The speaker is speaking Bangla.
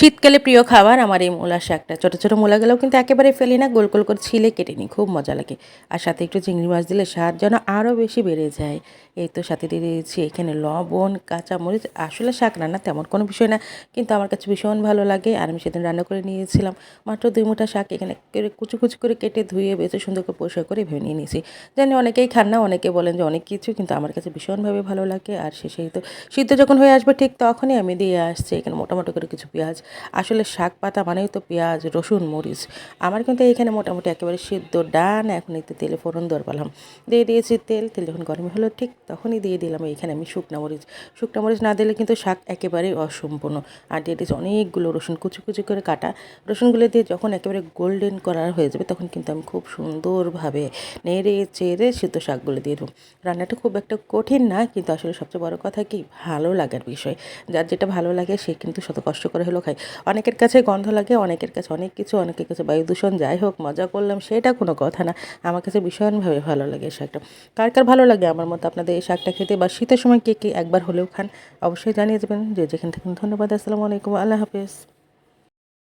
শীতকালে প্রিয় খাবার আমার এই মূলা শাকটা। ছোটো ছোটো মূলাগুলোও কিন্তু একেবারে ফেলি না, গোল গোল করে ছিলে কেটে নিই, খুব মজা লাগে। আর সাথে একটু চিংড়ি মাছ দিলে স্বাদ যেন আরও বেশি বেড়ে যায়। এই তো সাথে দিয়ে দিয়েছি এখানে লবণ, কাঁচামরিচ, আসলে শাক রান্না তেমন কোনো বিষয় না, কিন্তু আমার কাছে ভীষণ ভালো লাগে। আর আমি সেদিন রান্না করে নিয়েছিলাম, মাত্র দুই মুঠা শাক, এখানে কুচু কুচু করে কেটে ধুয়ে বেছে সুন্দর করে পরিষ্কার করে ভেবে নিয়ে নিয়েছি। জানি অনেকেই খান না, অনেকে বলেন যে অনেক কিছু, কিন্তু আমার কাছে ভীষণভাবে ভালো লাগে। আর শেষেই তো সিদ্ধ যখন হয়ে আসবে ঠিক তখনই আমি দিয়ে আসছি, এখানে মোটামুটি করে কিছু পেঁয়াজ আসলে শাক পাতা মানেই তো পেঁয়াজ, রসুন, মরিচ। আমার কিন্তু এখানে মোটামুটি একেবারে সিদ্ধ, ডান। এখন একটু তেলে ফোড়ন দর পেলাম। দিয়ে দিয়েছি তেল। তেল যখন গরম হলো ঠিক তখনই দিয়ে দিলাম এইখানে আমি শুকনো মরিচ। শুকনো মরিচ না দিলে কিন্তু শাক একেবারেই অসম্পূর্ণ। আর দিয়ে দিয়েছি অনেকগুলো রসুন কুচি কুচি করে কাটা। রসুনগুলো দিয়ে যখন একেবারে গোল্ডেন করার হয়ে যাবে তখন কিন্তু আমি খুব সুন্দরভাবে নেড়ে চেড়ে সিদ্ধ শাকগুলো দিয়ে দেবো। রান্নাটা খুব একটা কঠিন না, কিন্তু আসলে সবচেয়ে বড় কথা কি? ভালো লাগার বিষয়। যার যেটা ভালো লাগে সে কিন্তু শত কষ্ট করে হলেও খায় অনেকের কাছে গন্ধ লাগে, অনেকের কাছে অনেক কিছু, অনেকের কাছে বায়ু দূষণ যাই হোক, মজা করলাম, সেটা কোনো কথা না। আমার কাছে ভীষণভাবে ভালো লাগে এই শাকটা। কার কার ভালো লাগে আমার মতো আপনাদের এই শাকটা খেতে বা শীতের সময় কে কে একবার হলেও খান, অবশ্যই জানিয়ে দেবেন। যে যেখান থেকে, ধন্যবাদ, আসসালামু আলাইকুম, আল্লাহ হাফেজ।